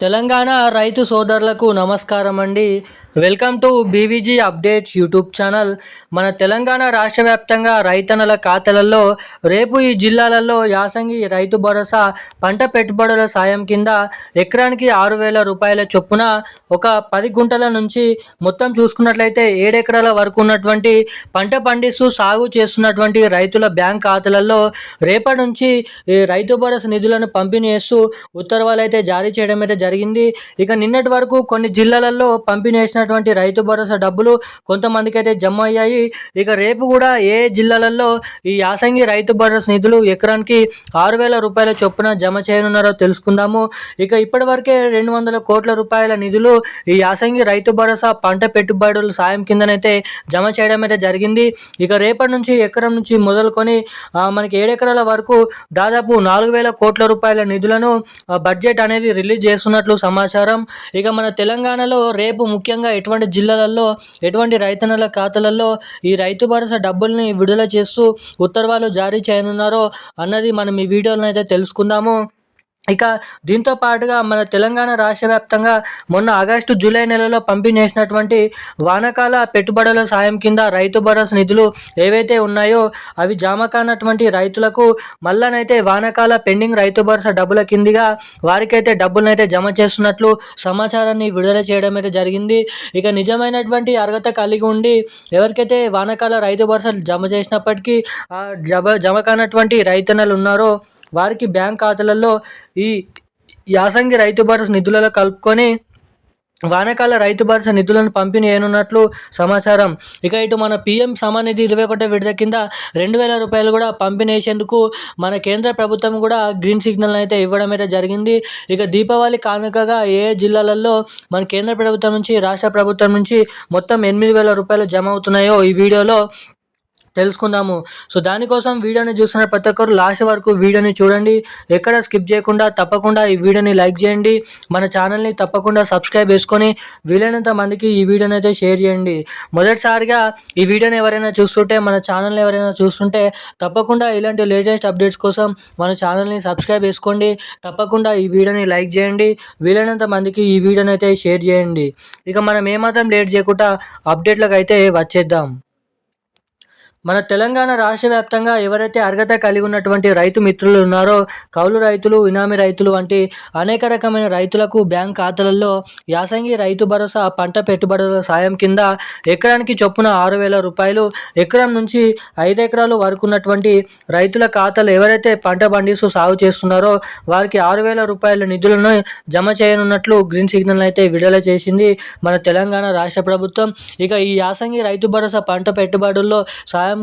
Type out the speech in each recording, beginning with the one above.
తెలంగాణ రైతు సోదరులకు నమస్కారం అండి. Welcome to BVG updates YouTube channel. మన తెలంగాణ రాష్ట్ర వ్యాప్తంగా రైతన్నల ఖాతాలలో రేపు ఈ జిల్లాలలో యాసంగి రైతు భరోసా పంట పెట్టుబడుల సాయం కింద ఎకరానికి ఆరు వేల రూపాయల చొప్పున ఒక పది గుంటల నుంచి మొత్తం చూసుకున్నట్లయితే ఏడెకరాల వరకు ఉన్నటువంటి పంట పండిస్తూ సాగు చేస్తున్నటువంటి రైతుల బ్యాంక్ ఖాతాలలో రేపటి నుంచి రైతు భరోసా నిధులను పంపిణీ చేస్తూ ఉత్తర్వులు అయితే జారీ చేయడం అయితే జరిగింది. ఇక నిన్నటి వరకు కొన్ని జిల్లాలలో పంపిణీ చేసినటువంటి రైతు భరోసా డబ్బులు కొంతమందికి అయితే జమ అయ్యాయి. ఇక రేపు కూడా ఏ జిల్లాలలో ఈ యాసంగి రైతు భరోసా నిధులు ఎకరానికి ఆరు వేల రూపాయల చొప్పున జమ చేయనున్నారో తెలుసుకుందాము. ఇక ఇప్పటివరకే రెండు వందల కోట్ల రూపాయల నిధులు ఈ యాసంగి రైతు భరోసా పంట పెట్టుబడుల సాయం కిందనైతే జమ చేయడం అయితే జరిగింది. ఇక రేపటి నుంచి ఎకరం నుంచి మొదలుకొని మనకి ఏడెకరాల వరకు దాదాపు నాలుగు వేల కోట్ల రూపాయల నిధులను బడ్జెట్ అనేది రిలీజ్ చేస్తున్నట్లు సమాచారం. ఇక మన తెలంగాణలో రేపు ముఖ్యంగా ఎటువంటి జిల్లాలలో ఎటువంటి రైతన్నల ఖాతాలలో ఈ రైతు భరోసా డబ్బుల్ని విడుదల చేస్తూ ఉత్తర్వులు జారీ చేయనున్నారో అన్నది మనం ఈ వీడియోలో అయితే తెలుసుకుందాము. ఇక దీంతో పాటుగా మన తెలంగాణ రాష్ట్ర వ్యాప్తంగా మొన్న ఆగస్టు జూలై నెలలో పంపిణీ చేసినటువంటి వానకాల పెట్టుబడుల సాయం కింద రైతు భరోసా నిధులు ఏవైతే ఉన్నాయో అవి జామ కానటువంటి రైతులకు మళ్ళనైతే వానకాల పెండింగ్ రైతు భరోసా డబ్బుల కిందిగా వారికైతే డబ్బులనైతే జమ చేస్తున్నట్లు సమాచారాన్ని విడుదల చేయడం అయితే జరిగింది. ఇక నిజమైనటువంటి అర్హత కలిగి ఉండి ఎవరికైతే వానకాల రైతు భరోసా జమ చేసినప్పటికీ జమ జమ కానటువంటి రైతన్నలు ఉన్నారో వారికి బ్యాంక్ ఖాతాలలో ఈ యాసంగి రైతు భరోసా నిధులలో కలుపుకొని వానాకాల రైతు భరోసా నిధులను పంపిణీ చేయనున్నట్లు సమాచారం. ఇక ఇటు మన పిఎం సమానిధి ఇరవై ఒకటో విడత కింద రెండు వేల రూపాయలు కూడా పంపిణీ చేసేందుకు మన కేంద్ర ప్రభుత్వం కూడా గ్రీన్ సిగ్నల్ అయితే ఇవ్వడం అయితే జరిగింది. ఇక దీపావళి కానుకగా ఏ జిల్లాలలో మన కేంద్ర ప్రభుత్వం నుంచి రాష్ట్ర ప్రభుత్వం నుంచి మొత్తం ఎనిమిది వేల రూపాయలు జమ అవుతున్నాయో ఈ వీడియోలో తెలుసుకుందాము. సో దానికోసం వీడియోని చూస్తున్న ప్రతి ఒక్కరు లాస్ట్ వరకు వీడియోని చూడండి. ఎక్కడ స్కిప్ చేయకుండా తప్పకుండా ఈ వీడియోని లైక్ చేయండి. మన ఛానల్ని తప్పకుండా సబ్స్క్రైబ్ చేసుకొని వీలైనంత మందికి ఈ వీడియోని అయితే షేర్ చేయండి. మొదటిసారిగా ఈ వీడియోని ఎవరైనా చూస్తుంటే మన ఛానల్ని ఎవరైనా చూస్తుంటే తప్పకుండా ఇలాంటి లేటెస్ట్ అప్డేట్స్ కోసం మన ఛానల్ని సబ్స్క్రైబ్ చేసుకోండి. తప్పకుండా ఈ వీడియోని లైక్ చేయండి. వీలైనంత మందికి ఈ వీడియోని అయితే షేర్ చేయండి. ఇక మనం ఏమాత్రం లేట్ చేయకుండా అప్డేట్లకు అయితే వచ్చేద్దాం. మన తెలంగాణ రాష్ట్ర వ్యాప్తంగా ఎవరైతే అర్హత కలిగి ఉన్నటువంటి రైతు మిత్రులు ఉన్నారో కౌలు రైతులు ఇనామి రైతులు వంటి అనేక రకమైన రైతులకు బ్యాంక్ ఖాతాలలో యాసంగి రైతు భరోసా పంట పెట్టుబడుల సాయం కింద ఎకరానికి చొప్పున ఆరు వేల రూపాయలు ఎకరం నుంచి ఐదు ఎకరాలు వరకు ఉన్నటువంటి రైతుల ఖాతాలు ఎవరైతే పంట పండిస్తూ సాగు చేస్తున్నారో వారికి ఆరు వేల రూపాయల నిధులను జమ చేయనున్నట్లు గ్రీన్ సిగ్నల్ అయితే విడుదల చేసింది మన తెలంగాణ రాష్ట్ర ప్రభుత్వం. ఇక ఈ యాసంగి రైతు భరోసా పంట పెట్టుబడుల్లో సాయం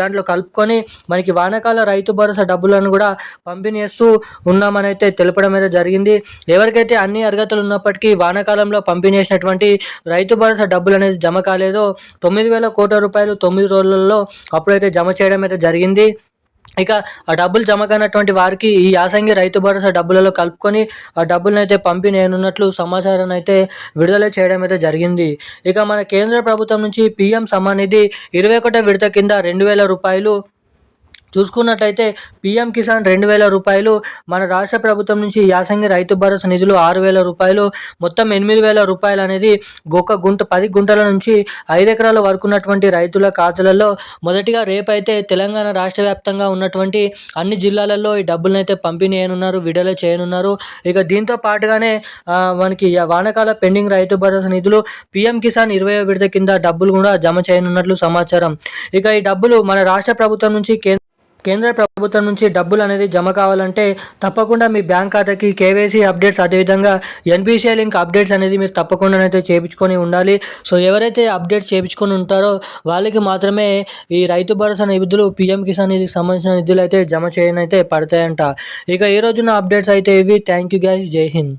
దాంట్లో కలుపుకొని మనకి వానాకాల రైతు భరోసా డబ్బులను కూడా పంపిణీ చేస్తూ ఉన్నామని అయితే తెలపడం అయితే జరిగింది. ఎవరికైతే అన్ని అర్హతలు ఉన్నప్పటికీ వానాకాలంలో పంపిణీ చేసినటువంటి రైతు భరోసా డబ్బులు అనేది జమ కాలేదో తొమ్మిది వేల కోట్ల రూపాయలు తొమ్మిది రోజులలో అప్పుడైతే జమ చేయడం అయితే జరిగింది. ఇక ఆ డబ్బులు జమ కానటువంటి వారికి ఈ యాసంగి రైతు భరోసా డబ్బులలో కలుపుకొని ఆ డబ్బులను అయితే పంపి నేనున్నట్లు సమాచారం అయితే విడుదల చేయడం అయితే జరిగింది. ఇక మన కేంద్ర ప్రభుత్వం నుంచి పీఎం సమానిధి ఇరవై ఒకటో విడత కింద రెండు వేల రూపాయలు చూసుకున్నట్లయితే పీఎం కిసాన్ రెండు వేల రూపాయలు మన రాష్ట్ర ప్రభుత్వం నుంచి యాసంగి రైతు భరోసా నిధులు ఆరు వేల రూపాయలు మొత్తం ఎనిమిది వేల రూపాయలు అనేది ఒక గుంట పది గుంటల నుంచి ఐదు ఎకరాల వరకు ఉన్నటువంటి రైతుల ఖాతాలలో. మొదటిగా రేపైతే తెలంగాణ రాష్ట్ర వ్యాప్తంగా ఉన్నటువంటి అన్ని జిల్లాలలో ఈ డబ్బులను అయితే పంపిణీ చేయనున్నారు విడుదల చేయనున్నారు. ఇక దీంతో పాటుగానే మనకి వానకాల పెండింగ్ రైతు భరోసా నిధులు పీఎం కిసాన్ ఇరవై విడత కింద డబ్బులు కూడా జమ చేయనున్నట్లు సమాచారం. ఇక ఈ డబ్బులు మన రాష్ట్ర ప్రభుత్వం నుంచి కేంద్ర కేంద్ర ప్రభుత్వం నుంచి డబ్బులు అనేది జమ కావాలంటే తప్పకుండా మీ బ్యాంక్ ఖాతాకి కేవైసీ అప్డేట్స్ అదేవిధంగా ఎన్పిసిఐ లింక్ అప్డేట్స్ అనేది మీరు తప్పకుండా అయితే చేయించుకొని ఉండాలి. సో ఎవరైతే అప్డేట్స్ చేయించుకొని ఉంటారో వాళ్ళకి మాత్రమే ఈ రైతు భరోసా నిధులు పిఎం కిసాన్ నిధికి సంబంధించిన నిధులు అయితే జమ చేయనైతే పడతాయంట. ఇక ఈ రోజున అప్డేట్స్ అయితే ఇవి. థ్యాంక్ యూ గైస్ జై హింద్.